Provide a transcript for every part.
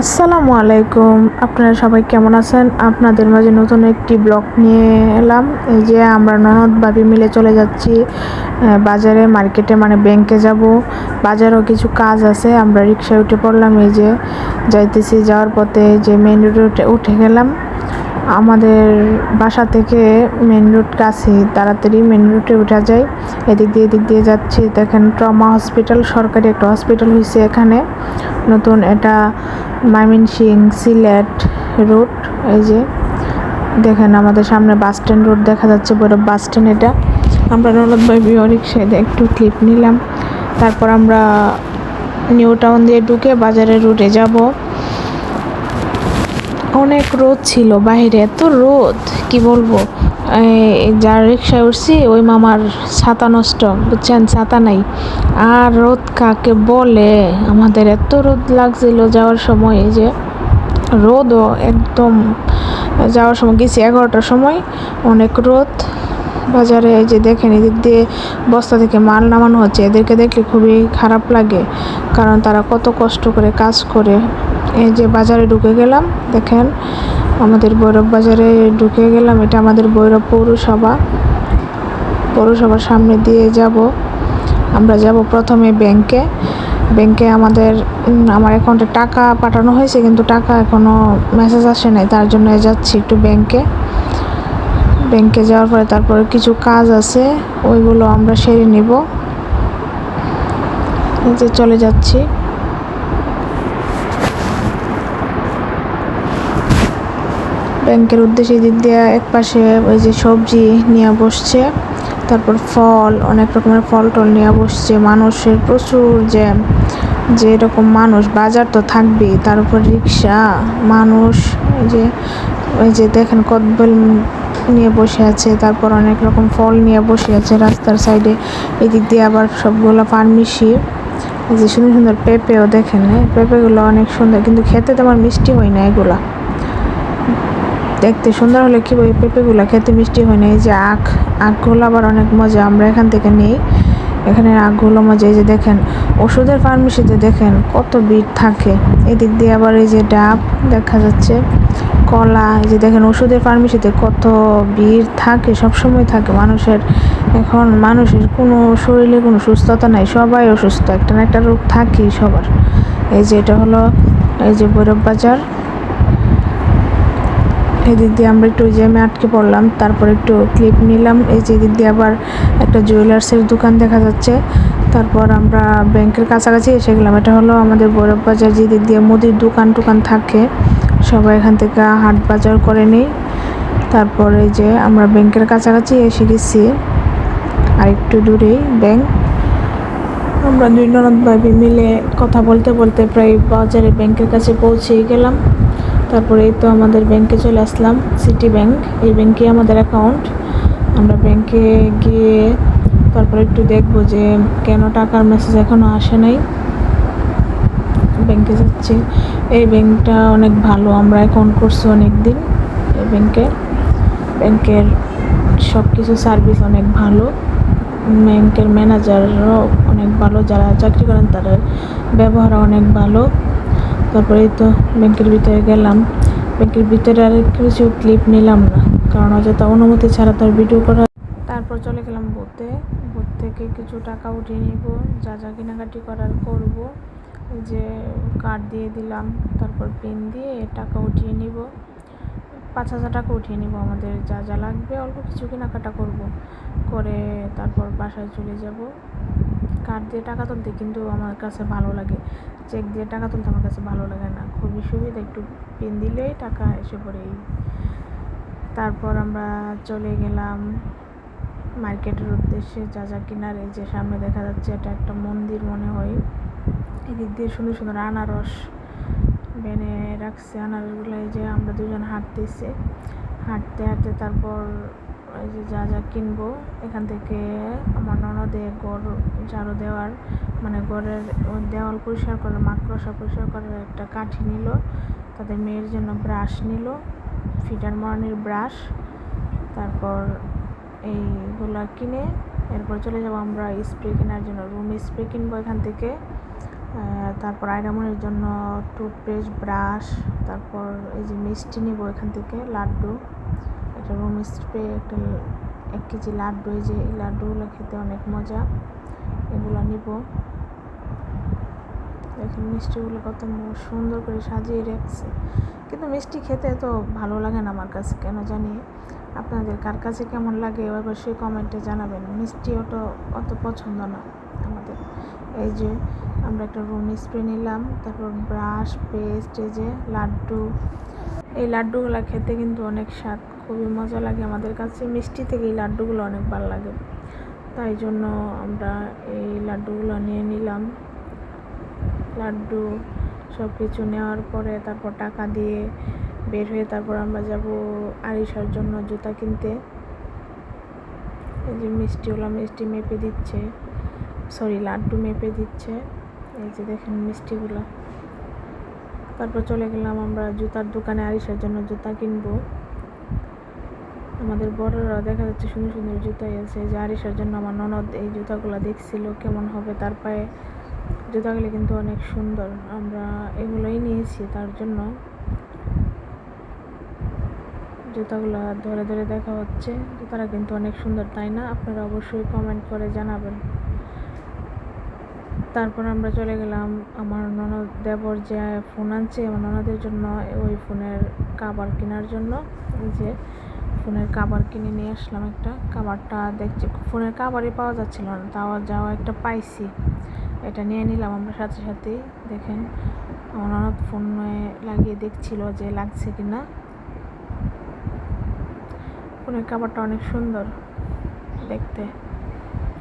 আসসালামু আলাইকুম। আপনারা সবাই কেমন আছেন? আপনাদের মাঝে নতুন একটি ব্লগ নিয়ে এলাম। এই যে আমরা ননদ বাবি মিলে চলে যাচ্ছি বাজারে, মার্কেটে মানে ব্যাংকে যাব। বাজারও কিছু কাজ আছে, আমরা রিক্সায় উঠে পড়লাম। এই যে যাইতেছি যাওয়ার পথে যে মেন রোডে উঠে গেলাম। আমাদের বাসা থেকে মেন রোড কাছে, তাড়াতাড়ি মেন রোডে উঠা যায়। এদিক দিয়ে এদিক দিয়ে যাচ্ছি। দেখেন ট্রমা হসপিটাল সরকারি একটা হসপিটাল হয়েছে এখানে। নতুন এটা ময়মনসিং সিলেট রুট এই যে। দেখেন আমাদের সামনে বাস স্ট্যান্ড রোড দেখা যাচ্ছে, বড় বাস স্ট্যান্ড এটা। আমরা ননদ ভাই রিক্সায় একটু ক্লিপ নিলাম। তারপর আমরা নিউ টাউন দিয়ে ঢুকে বাজারের রুটে যাব। অনেক রোদ ছিল বাইরে, এত রোদ, কি বলব? যার রিক্সায় উঠছি, ওই মামার ছাতা নষ্ট, বুঝছেন? ছাতা নাই। আর রোদ কাকে বলে? আমাদের এত রোদ লাগছিল যাওয়ার সময় যে রোদও একদম যাওয়ার সময়, গেছি এগারোটার সময়, অনেক রোদ। বাজারে যে দেখেন এদিক দিয়ে বস্তা থেকে মাল নামানো হচ্ছে, এদেরকে দেখলে খুবই খারাপ লাগে, কারণ তারা কত কষ্ট করে কাজ করে। এই যে বাজারে ঢুকে গেলাম, দেখেন, আমাদের ভৈরব বাজারে ঢুকে গেলাম, এটা আমাদের ভৈরব পৌরসভা। পৌরসভার সামনে দিয়ে যাব। আমরা যাব প্রথমে ব্যাংকে। ব্যাংকে আমাদের আমার অ্যাকাউন্টে টাকা পাঠানো হয়েছে, কিন্তু টাকা এখনও মেসেজ আসে নাই, তার জন্য যাচ্ছি একটু ব্যাংকে। ব্যাংকে যাওয়ার পরে তারপরে কিছু কাজ আছে, ওইগুলো আমরা সেরে নিব। যে চলে যাচ্ছি। ব্যাংকের উদ্দেশ্যে দিক দিয়ে এক পাশে ওই যে সবজি নিয়ে বসছে, তারপর ফল, অনেক রকমের ফল টল নিয়ে বসছে, মানুষের প্রচুর জ্যাম। যে এরকম মানুষ, বাজার তো থাকবেই, তার উপর রিক্সা, মানুষ যে, ওই যে দেখেন কদবেল নিয়ে বসে আছে, তারপর অনেক রকম ফল নিয়ে বসে আছে রাস্তার সাইডে। এদিক দিয়ে আবার সবগুলো ফার্মেসি। যে সুন্দর সুন্দর পেঁপেও দেখেন হ্যাঁ? পেঁপেগুলো অনেক সুন্দর, কিন্তু খেতে তো আমার মিষ্টি হয় না এগুলা। দেখতে সুন্দর হলে কি বই পেঁপেগুলো খেতে মিষ্টি হয় না? এই যে আখ, আখগুলো আবার অনেক মজা, আমরা এখান থেকে নিই। এখানে আখগুলো মজা, এই যে দেখেন, ওষুধের ফার্মেসিতে দেখেন কত ভিড় থাকে। এদিক দিয়ে আবার এই যে ডাব দেখা যাচ্ছে, কলা, এই যে দেখেন ওষুধের ফার্মেসিতে কত ভিড় থাকে সব সময় থাকে। মানুষের, এখন মানুষের কোনো শরীরে কোনো সুস্থতা নাই, সবাই অসুস্থ। একটা না একটা রোগ থাকেই সবার। এই যে এটা হলো, এই যে ভৈরব বাজার। এদিক দিয়ে আমরা একটু জ্যামে আটকে পড়লাম, তারপর একটু ক্লিপ নিলাম। এই যে এদিক দিয়ে আবার একটা জুয়েলার্সের দোকান দেখা যাচ্ছে। তারপর আমরা ব্যাংকের কাছাকাছি এসে গেলাম। এটা হলো আমাদের বৈরব বাজার যেদিক দিয়ে মুদির দোকান টোকান থাকে। সবাই এখান থেকে হাট বাজার করে নিই। তারপরে যে আমরা ব্যাংকের কাছাকাছি এসে গেছি। আর একটু দূরেই ব্যাংক আমরা দুই ননদ ভাবি মিলে কথা বলতে বলতে প্রায় বাজারে ব্যাংকের কাছে পৌঁছেই গেলাম। তারপরে তো আমাদের ব্যাংকে চলে আসলাম সিটি ব্যাংক এই ব্যাংকে আমাদের অ্যাকাউন্ট আমরা ব্যাংকে গিয়ে তারপরে একটু দেখব যে কেন টাকার মেসেজ এখনও আসে নাই। ব্যাংকে যাচ্ছি। এই ব্যাংকটা অনেক ভালো, আমরা অ্যাকাউন্ট করছি অনেক দিন এই ব্যাংকে। ব্যাংকের সব কিছু সার্ভিস অনেক ভালো। ব্যাংকের ম্যানেজারও অনেক ভালো, যারা চাকরি করেন তাদের ব্যবহার অনেক ভালো। তারপরে এই তো ব্যাংকের ভিতরে গেলাম। ব্যাংকের ভিতরে আর কিছু ক্লিপ নিলাম না, কারণ অযথা অনুমতি ছাড়া তার ভিডিও করা তারপর চলে গেলাম বুথে বুথ থেকে কিছু টাকা উঠিয়ে নিব, যা যা কেনাকাটি করার করব। যে কার্ড দিয়ে দিলাম, তারপর পিন দিয়ে টাকা উঠিয়ে নিব। পাঁচ হাজার টাকা উঠিয়ে নিব আমাদের, যা যা লাগবে, অল্প কিছু কেনাকাটা করব। করে তারপর বাসায় চলে যাব। কার্ড দিয়ে টাকা তুলতে কিন্তু আমার কাছে ভালো লাগে। চেক দিয়ে টাকা তুলতে আমার কাছে ভালো লাগে না। খুবই সুবিধা, একটু পিন দিলেই টাকা এসে পড়ে তারপর আমরা চলে গেলাম মার্কেটের উদ্দেশ্যে, যা যা কেনার, এই যে সামনে দেখা যাচ্ছে এটা একটা মন্দির মনে হয়। এদিক দিয়ে সুন্দর সুন্দর আনারস বেনে রাখছে। আনারসগুলো এই যে আমরা দুজন হাঁটতেছে। হাঁটতে হাঁটতে তারপর এই যে যা যা কিনবো, এখান থেকে আমার ননদে গড় ঝাড়ু দেওয়ার মানে গড়ের দেওয়াল পরিষ্কার করার, মাকড়সা পরিষ্কার করার একটা কাঠি নিল। তাদের মেয়ের জন্য ব্রাশ নিল, ফিটার মরানির ব্রাশ। তারপর এইগুলা কিনে এরপর চলে যাব আমরা স্প্রে কেনার জন্য, রুম স্প্রে কিনবো এখান থেকে। তারপর আয়রামনের জন্য টুথপেস্ট ব্রাশ তারপর এই যে মিষ্টি নিব এখান থেকে, লাড্ডু। একটা রুম স্প্রে একটা এক কেজি লাড্ডু, এই যে এই লাড্ডুগুলো খেতে অনেক মজা। এগুলো নিব। দেখেন মিষ্টিগুলো কত সুন্দর করে সাজিয়ে রাখছে। কিন্তু মিষ্টি খেতে তো ভালো লাগে না আমার কাছে, কেন জানি? আপনাদের কার কাছে কেমন লাগে অবশ্যই কমেন্টে জানাবেন। মিষ্টি অত অত পছন্দ না আমাদের। এই যে আমরা একটা রুম স্প্রে নিলাম, তারপর ব্রাশ পেস্ট এই যে লাড্ডু এই লাড্ডুগুলো খেতে কিন্তু অনেক স্বাদ, খুবই মজা লাগে আমাদের কাছে। মিষ্টি থেকে এই লাড্ডুগুলো অনেক ভালো লাগে। তাই জন্য আমরা এই লাড্ডুগুলো নিয়ে নিলাম। লাড্ডু সব কিছু নেওয়ার পরে তারপর টাকা দিয়ে বের হয়ে তারপর আমরা যাব আরিশার জন্য জুতা কিনতে। এই যে মিষ্টিওলা মিষ্টি মেপে দিচ্ছে। সরি, লাড্ডু মেপে দিচ্ছে। এই যে দেখেন মিষ্টিগুলো। তারপর চলে গেলাম আমরা জুতার দোকানে আরিশার জন্য জুতা কিনবো। আমাদের বড়রা দেখা যাচ্ছে সুন্দর সুন্দর জুতাই আছে। যে আরিশার জন্য আমার ননদ এই জুতাগুলো দেখছিল, কেমন হবে তার পায়ে। জুতাগুলি কিন্তু অনেক সুন্দর। আমরা এগুলোই নিয়েছি তার জন্য। জুতাগুলো ধরে ধরে দেখা হচ্ছে। জুতারা কিন্তু অনেক সুন্দর, তাই না? আপনারা অবশ্যই কমেন্ট করে জানাবেন। তারপর আমরা চলে গেলাম, আমার ননদ দেবর যে ফোন আনছে, আমার ননদের জন্য ওই ফোনের কাবার কেনার জন্য। যে ফোনের কাবার কিনে নিয়ে আসলাম একটা। কাবারটা দেখছি, ফোনের কাবারই পাওয়া যাচ্ছিল না, তাও যাওয়া একটা পাইছি। এটা নিয়ে নিলাম আমরা সাথে সাথেই দেখেন, আমার ননদ ফোনে লাগিয়ে দেখছিল যে লাগছে কি না ফোনের কাবারটা অনেক সুন্দর দেখতে।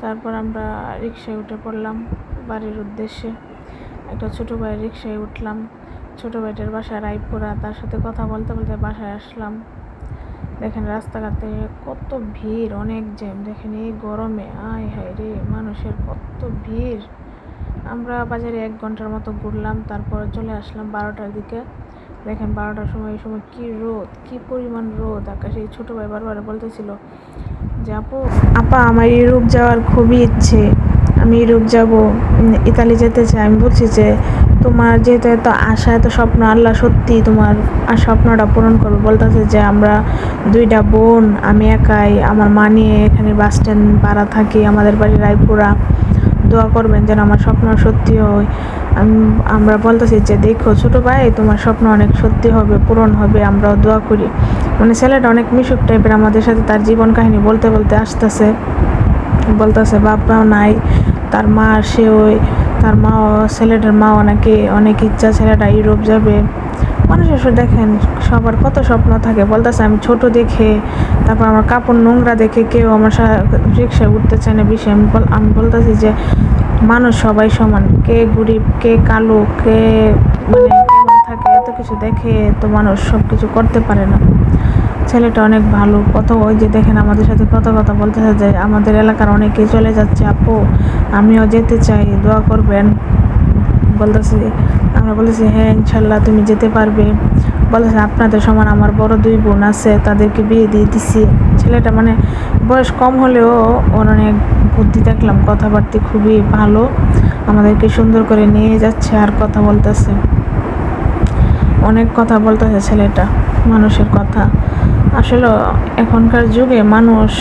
তারপর আমরা রিক্সায় উঠে পড়লাম। বাড়ির উদ্দেশ্যে। একটা ছোটো ভাইয়ের রিক্সায় উঠলাম। ছোটো ভাইটার বাসায় রায়পুরা। তার সাথে কথা বলতে বলতে বাসায় আসলাম। দেখেন রাস্তাঘাটে কত ভিড়, অনেক জ্যাম। দেখেন এই গরমে, আয় হায় রে, মানুষের কত ভিড়। আমরা বাজারে এক ঘণ্টার মতো ঘুরলাম, তারপর চলে আসলাম বারোটার দিকে। দেখেন বারোটার সময়, এই সময় কী রোদ, কী পরিমাণ রোদ। আকাশে এই ছোটো ভাই বারবার বলতেছিল যে আপু আপা আমার ইউরোপ যাওয়ার খুবই ইচ্ছে। আমি ইউরোপ যাব ইতালি যেতে চাই, আমি বলছি যে তোমার যেহেতু এত আশা, এত স্বপ্ন, আল্লাহ সত্যি তোমার আর স্বপ্নটা পূরণ করবে। বলতেছে যে আমরা দুইটা বোন, আমি একাই, আমার মা নিয়ে এখানে বাস স্ট্যান্ড ভাড়া থাকি, আমাদের বাড়ি রায়পুরা। দোয়া করবেন যেন আমার স্বপ্ন সত্যি হয়। আমরা বলতেছি যে দেখো, ছোটো ভাই, তোমার স্বপ্ন অনেক সত্যি হবে, পূরণ হবে, আমরাও দোয়া করি। মানে ছেলেটা অনেক মিশুক টাইপের আমাদের সাথে তার জীবন কাহিনী বলতে বলতে আসতেছে। বলতেছে বাপরাও নাই। তার মা সে ওই, তার মা ছেলেটার মা অনেকে, অনেক ইচ্ছা ছেলেটা ইউরোপ যাবে। মানুষ এসে দেখেন, সবার কত স্বপ্ন থাকে। বলতেছে, আমি ছোট দেখে, তারপর আমার কাপড় নোংরা দেখে কেউ আমার রিক্সায় উঠতে চায় না বেশি আমি বল, আমি বলতেছি যে, মানুষ সবাই সমান। কে গরিব, কে কালো, কে মানে কেমন থাকে, এত কিছু দেখে তো মানুষ সব কিছু করতে পারে না। ছেলেটা অনেক ভালো। কত ওই যে দেখেন আমাদের সাথে কত কথা বলতেছে যে আমাদের এলাকার অনেকেই চলে যাচ্ছে, আপু, আমিও যেতে চাই, দোয়া করবেন। বলতেছি, আমরা বলেছি হ্যাঁ ইনশাল্লাহ তুমি যেতে পারবে। বলেছে, আপনাদের সমান আমার বড় দুই বোন আছে, তাদেরকে বিয়ে দিয়ে দিছি। ছেলেটা মানে বয়স কম হলেও ওর অনেক বুদ্ধি দেখলাম, কথাবার্তা খুবই ভালো, আমাদেরকে সুন্দর করে নিয়ে যাচ্ছে আর কথা বলতেছে। অনেক কথা বলতেছে ছেলেটা, মানুষের কথা। আসলে এখনকার যুগে মানুষ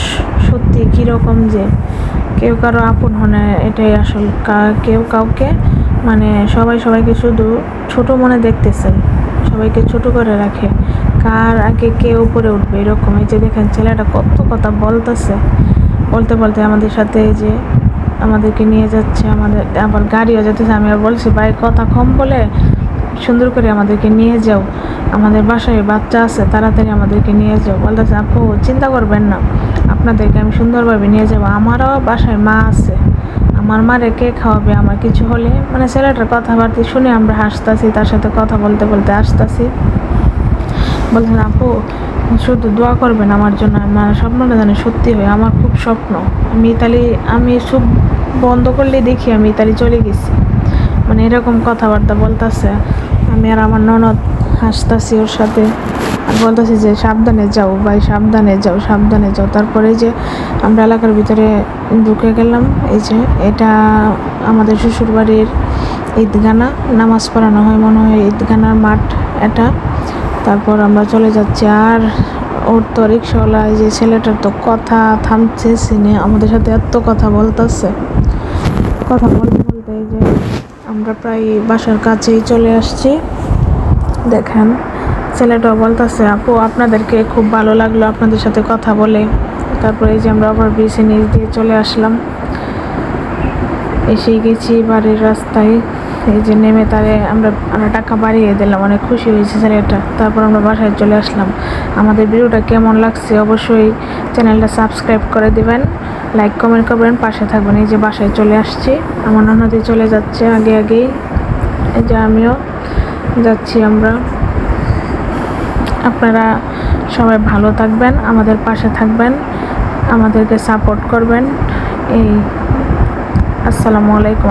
সত্যি কীরকম যে কেউ কারও আপন হনে, এটাই আসল। কেউ কাউকে মানে সবাই সবাইকে শুধু ছোট মনে দেখতেছে, সবাইকে ছোট করে রাখে। কার আগে কে উপরে উঠবে এরকম? এই যে দেখেন, ছেলেটা কত কথা বলতেছে। বলতে বলতে আমাদের সাথে এই যে আমাদেরকে নিয়ে যাচ্ছে, আমাদের আবার গাড়িও যেতেছে আমি বলছি, ভাই, কথা কম বলে সুন্দর করে আমাদেরকে নিয়ে যাও। আমাদের বাসায় বাচ্চা আছে, তাড়াতাড়ি আমাদেরকে নিয়ে যাও। বলতেছে, আপু, চিন্তা করবেন না, আপনাদেরকে আমি সুন্দরভাবে নিয়ে যাব। আমারও বাসায় মা আছে। আমার মারে কে খাওয়াবে, আমার কিছু হলে? মানে ছেলেটার কথাবার্তা শুনে আমরা হাসতাছি, তার সাথে কথা বলতে বলতে আসতাছি বলছেন আপু, শুধু দোয়া করবেন আমার জন্য, আমার স্বপ্নটা জানি সত্যি হয়, আমার খুব স্বপ্ন। আমি ইতালি, আমি সব বন্ধ করলে দেখি আমি ইতালি চলে গেছি। মানে এরকম কথাবার্তা বলতেছে। আমি আর আমার ননদ হাসতাছি ওর সাথে। আর বলতেছি যে, সাবধানে যাও ভাই, সাবধানে যাও সাবধানে যাও। তারপরে যে, আমরা এলাকার ভিতরে ঢুকে গেলাম। এই যে, এটা আমাদের শ্বশুরবাড়ির ঈদগানা। নামাজ পড়ানো হয় মনে হয় ঈদগানার মাঠ এটা। তারপর আমরা চলে যাচ্ছি। আর ওর তো রিক্সাওয়ালা যে ছেলেটার তো কথা থামছে সিনে। আমাদের সাথে এত কথা বলতেছে। কথা বলতে বলতে যে, আমরা প্রায় বাসার কাছেই চলে আসছি। দেখেন, ছেলেটাও বলতেছে, আপু, আপনাদেরকে খুব ভালো লাগল আপনাদের সাথে কথা বলে। তারপরে এই যে আমরা আবার ব্রিজে নিচ দিয়ে চলে আসলাম। এসে গেছি বাড়ির রাস্তায়। এই যে নেমে তারে আমরা আমরা টাকা বাড়িয়ে দিলাম, অনেক খুশি হয়েছে ছেলেটা। তারপর আমরা বাসায় চলে আসলাম। আমাদের ভিডিওটা কেমন লাগছে অবশ্যই চ্যানেলটা সাবস্ক্রাইব করে দেবেন, লাইক, কমেন্ট করবেন, পাশে থাকবেন। এই যে বাসায় চলে আসছি, আমার ননদি চলে যাচ্ছে আগে আগেই। এই যে আমিও যাচ্ছি আমরা। আপনারা সবাই ভালো থাকবেন, আমাদের পাশে থাকবেন, আমাদেরকে সাপোর্ট করবেন। এই, আসসালামু আলাইকুম।